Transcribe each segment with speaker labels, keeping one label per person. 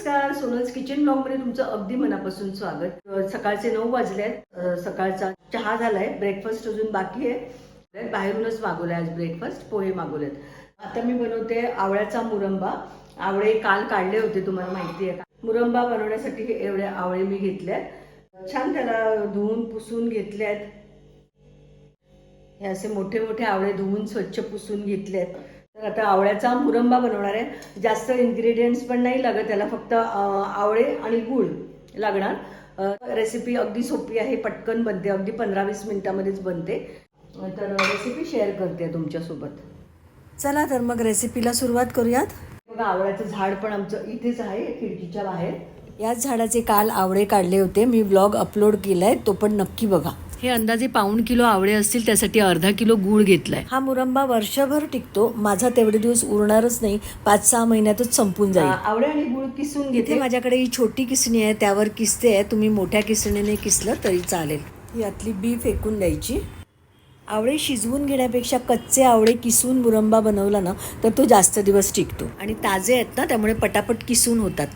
Speaker 1: नमस्कार सोनल्स किचन ब्लॉगमध्ये तुमचं अगदी मनापासून स्वागत. सकाळचे नऊ वाजले आहेत सकाळचा चहा झालाय ब्रेकफास्ट अजून बाकी आहे. बाहेरूनच मागवलाय आज ब्रेकफास्ट पोहे मागवलेत. आता मी बनवते आवळ्याचा मुरंबा. आवळे काल काढले होते तुम्हाला माहिती आहे का? मुरंबा बनवण्यासाठी एवढे आवळे मी घेतले आहेत छान त्याला धुवून पुसून घेतले आहेत हे असे मोठे मोठे आवळे धुवून स्वच्छ पुसून घेतले आहेत तर आता आवळ्याचा मुरंबा बनवणार आहे. जास्त इन्ग्रेडियंट्स पण नाही लागत त्याला फक्त आवळे आणि गूळ लागणार. रेसिपी अगदी सोपी आहे पटकन बनते अगदी पंधरा वीस मिनिटामध्येच बनते. तर रेसिपी शेअर करते तुमच्यासोबत चला तर मग रेसिपीला सुरुवात करूयात. बघा आवळ्याचं झाड पण आमचं इथेच आहे खिडकीच्या बाहेर. याच झाडाचे काल आवळे काढले होते. मी ब्लॉग अपलोड केलाय तो पण नक्की बघा. हे अंदाजे पाऊण किलो आवळे असतील त्यासाठी अर्धा किलो गूळ घेतलाय. हा मुरंबा वर्षभर टिकतो. माझा तेवढे दिवस उरणारच नाही. पाच सहा महिन्यातच संपून जाईल. आवळे आणि गूळ किसून घेते. माझ्याकडे ही छोटी किसणी आहे. त्यावर किसते आहे. तुम्ही मोठ्या किसणीने किसलं तरी चालेल. यातली बी फेकून द्यायची. आवळे शिजवून घेण्यापेक्षा कच्चे आवळे किसून मुरंबा बनवला ना तर तो जास्त दिवस टिकतो. आणि ताजे आहेत ना त्यामुळे पटापट किसून होतात.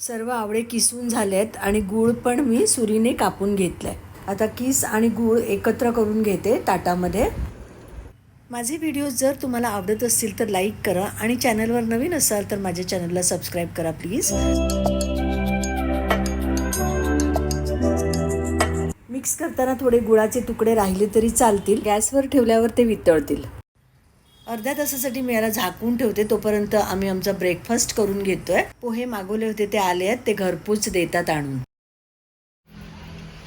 Speaker 1: सर्व आवळे किसून झाले आहेत आणि गूळ पण मी सुरीने कापून घेतलाय. आता किस आणि गूळ एकत्र करून घेते ताटामध्ये. माझे व्हिडिओज जर तुम्हाला आवडत असतील तर लाईक करा आणि चॅनलवर नवीन असाल तर माझ्या चॅनलला सबस्क्राईब करा प्लीज मिक्स करताना थोडे गुळाचे तुकडे राहिले तरी चालतील. गॅसवर ठेवल्यावर ते वितळतील. अर्ध्या तासासाठी मी याला झाकून ठेवते तोपर्यंत आम्ही आमचा ब्रेकफास्ट करून घेतोय. पोहे मागवले होते ते आले आहेत ते घरपोच देतात आणून.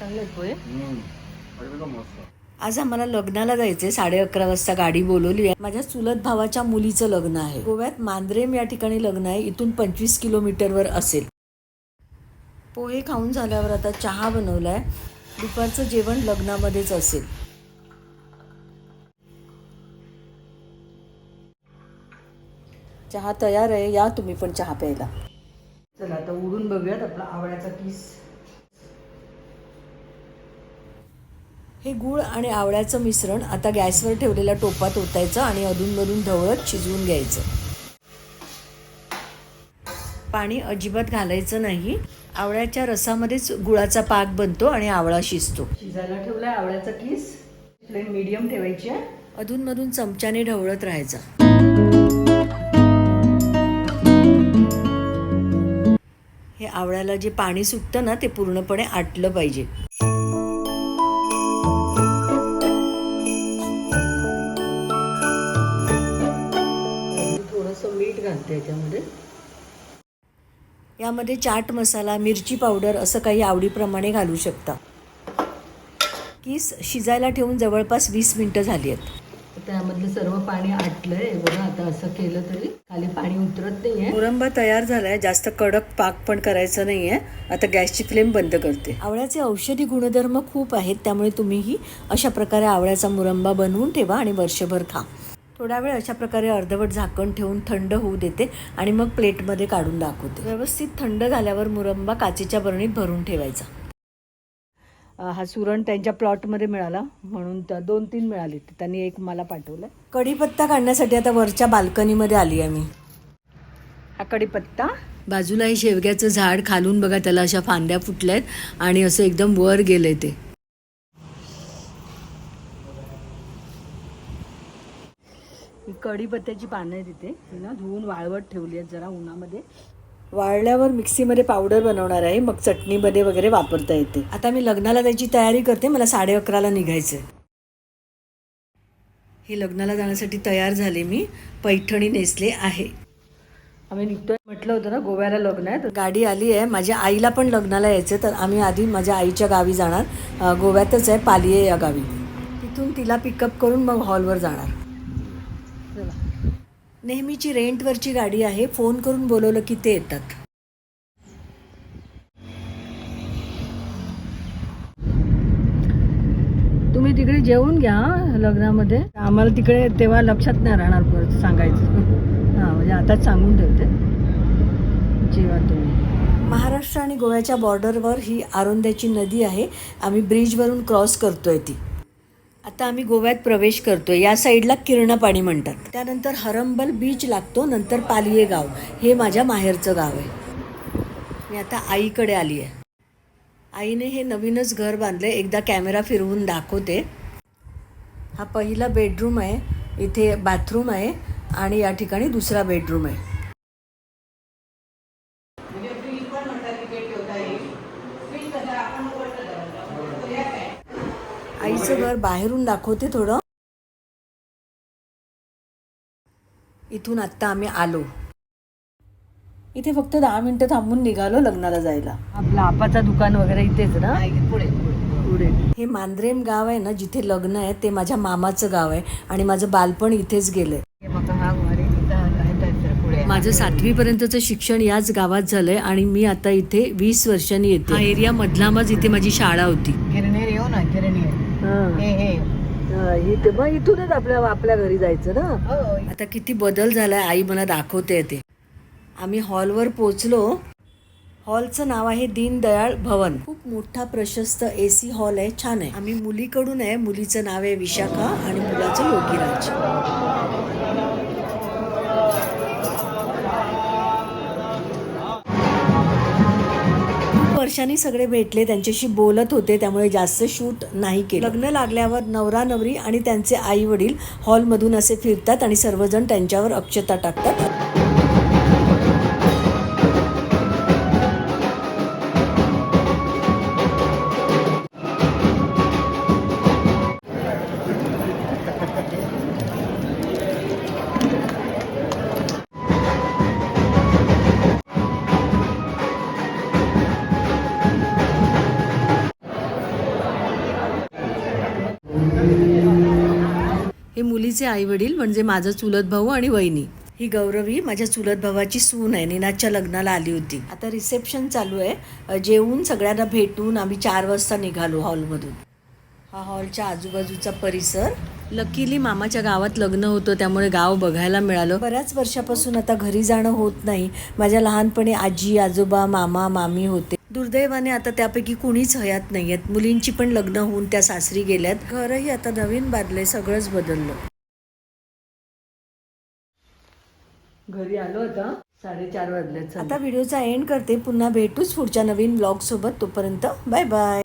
Speaker 1: पोहे. आज आम्हाला लग्नाला जायचंय साडे अकरा वाजता गाडी बोलवली आहे माझ्या चुलत भावाच्या मुलीचं लग्न आहे. गोव्यात मांद्रेम या ठिकाणी लग्न आहे. इथून पंचवीस किलोमीटरवर असेल. पोहे खाऊन झाल्यावर आता चहा बनवलाय. दुपारचं जेवण लग्नामध्येच असेल. चहा तयार आहे. या तुम्ही पण चहा प्यायला. चला आता उडून बघूयात आपला आवळ्याचा किस. हे गूळ आणि आवळ्याचं मिश्रण आता गॅसवर ठेवलेल्या टोपात ओतायचं आणि अधूनमधून ढवळत शिजवून घ्यायचं. पाणी अजिबात घालायचं नाही. आवळ्याच्या रसामध्येच गुळाचा पाक बनतो आणि आवळा शिजतो. शिजायला ठेवलाय आवळ्याचा किस. फ्लेम मीडियम ठेवायची आहे. अधूनमधून चमच्याने ढवळत राहायचा. हे आवळ्याला जे पाणी सुटतं ना ते पूर्णपणे आटलं पाहिजे. घालते याच्यामध्ये. यामध्ये चाट मसाला मिरची पावडर असं काही आवडीप्रमाणे घालू शकता. किस शिजायला ठेवून जवळपास वीस मिनटं झाली आहेत. त्यामधलं सर्व पाणी आटलंय. बघा आता असं केलं तरी खाली पाणी उतरत नाहीये. मुरंबा तयार झालाय. जास्त कडक पाक पण करायचं नाहीये. आता गॅसची फ्लेम बंद करते. आवळ्याचे औषधी गुणधर्म खूप आहेत. त्यामुळे तुम्हीही अशा प्रकारे आवळ्याचा मुरंबा बनवून ठेवा आणि वर्षभर खा. थोडा वेळ अशा प्रकारे अर्धवट झाकण ठेवून थंड होऊ देते आणि मग प्लेटमध्ये काढून दाखवते. व्यवस्थित थंड झाल्यावर मुरंबा काचेच्या बरणीत भरून ठेवायचा. हा सुरण त्यांच्या प्लॉटमध्ये मिळाला. म्हणून त्या दोन तीन मिळाले. त्यांनी एक मला पाठवलं. कढीपत्ता काढण्यासाठी आता वरच्या बाल्कनीमध्ये आली आहे मी. हा कढीपत्ता. बाजूला हे शेवग्याचं झाड खालून बघा त्याला अशा फांद्या फुटल्या आहेत आणि असं एकदम वर गेलंय ते. कढीपत्त्याची पानं आहे तिथे ती ना धुवून वाळवट ठेवली आहेत जरा उन्हामध्ये. वाळल्यावर मिक्सीमध्ये पावडर बनवणार आहे. मग चटणीमध्ये वगैरे वापरता येते. आता मी लग्नाला त्याची तयारी करते. मला साडे अकराला निघायचं हे लग्नाला जाण्यासाठी तयार झाले मी. पैठणी नेसले आहे. आम्ही निघतोय. म्हटलं होतं ना गोव्याला लग्न आहे. तर गाडी आली आहे. माझ्या आईला पण लग्नाला यायचं तर आम्ही आधी माझ्या आईच्या गावी जाणार. गोव्यातच आहे पालिये या गावी. तिथून तिला पिकअप करून मग हॉलवर जाणार. नेहमीची रेंटवरची गाडी आहे. फोन करून बोलवलं की ते येतात. तुम्ही तिकडे जेवून घ्या लग्नामध्ये. आम्हाला तिकडे तेव्हा लक्षात नाही राहणार परत सांगायचं. हां म्हणजे आताच सांगून ठेवते. जेवा तुम्ही. महाराष्ट्र आणि गोव्याच्या बॉर्डरवर ही आरोंद्याची नदी आहे. आम्ही ब्रिजवरून क्रॉस करतोय ती. आता आम्ही गोव्यात प्रवेश करतो या साईडला किरणपाणी म्हणतात. त्यानंतर हरंबल बीच लागतो नंतर पालिये गाव. हे माझ्या माहेरचं गाव आहे. मी आता आईकडे आली आहे. आईने हे नवीनच घर बांधले एकदा कॅमेरा फिरवून दाखवते. हा पहिला बेडरूम आहे. इथे बाथरूम आहे आणि या ठिकाणी दुसरा बेडरूम आहे. आईचं घर बाहेरून दाखवते थोडं. इथून आत्ता आम्ही आलो. इथे फक्त दहा मिनिटं थांबून निघालो लग्नाला जायला. आपलं आपाचा दुकान वगैरे इथेच ना?
Speaker 2: पुढे
Speaker 1: पुढे. हे मांद्रेम गाव आहे ना जिथे लग्न आहे ते माझ्या मामाचं गाव आहे आणि माझं बालपण इथेच गेलंय. माझं सातवी पर्यंतचं शिक्षण याच गावात झालंय आणि मी आता इथे वीस वर्षांनी येते. एरिया मधलामच इथे माझी शाळा होती
Speaker 2: गिरणीर येऊ ना गिरणीर हे हे
Speaker 1: इथे मग इथूनच आपल्या आपल्या घरी जायचं ना?
Speaker 2: हो.
Speaker 1: आता किती बदल झालाय आई मला दाखवते ते. आम्ही हॉलवर पोचलो हॉलचं नाव आहे दीनदयाळ भवन. खूप मोठा प्रशस्त ए सी हॉल आहे छान आहे. आम्ही मुलीकडून आहे मुलीचं नाव आहे विशाखा आणि मुलाचं योगीराज. वर्षांनी सगळे भेटले त्यांच्याशी बोलत होते त्यामुळे जास्त शूट नाही केलं. लग्न लागल्यावर नवरा नवरी आणि त्यांचे आई वडील हॉलमधून असे फिरतात आणि सर्वजण त्यांच्यावर अक्षता टाकतात. मुलीचे आई वडील म्हणजे माझं चुलत भाऊ आणि वहिनी. ही गौरवी माझ्या चुलत भावाची सून आहे. निनाच्या लग्नाला आली होती. आता रिसेप्शन चालू आहे. जेवून सगळ्यांना भेटून आम्ही चार वाजता निघालो हॉलमधून. हा हॉलच्या आजूबाजूचा परिसर. लकीली मामाच्या गावात लग्न होतं त्यामुळे गाव बघायला मिळालं. बऱ्याच वर्षापासून आता घरी जाणं होत नाही. माझ्या लहानपणी आजी आजोबा मामा मामी होते. दुर्दैवाने आता त्यापैकी कुणीच हयात नाही आहेत मुलींची पण लग्न होऊन त्या सासरी गेल्यात. घरही आता नवीन बांधलंय सगळंच बदललं. घरी आलो आता साडेचार वाजले आता व्हिडिओचा एंड करते. पुन्हा भेटूच पुढच्या नवीन ब्लॉग सोबत. तोपर्यंत बाय बाय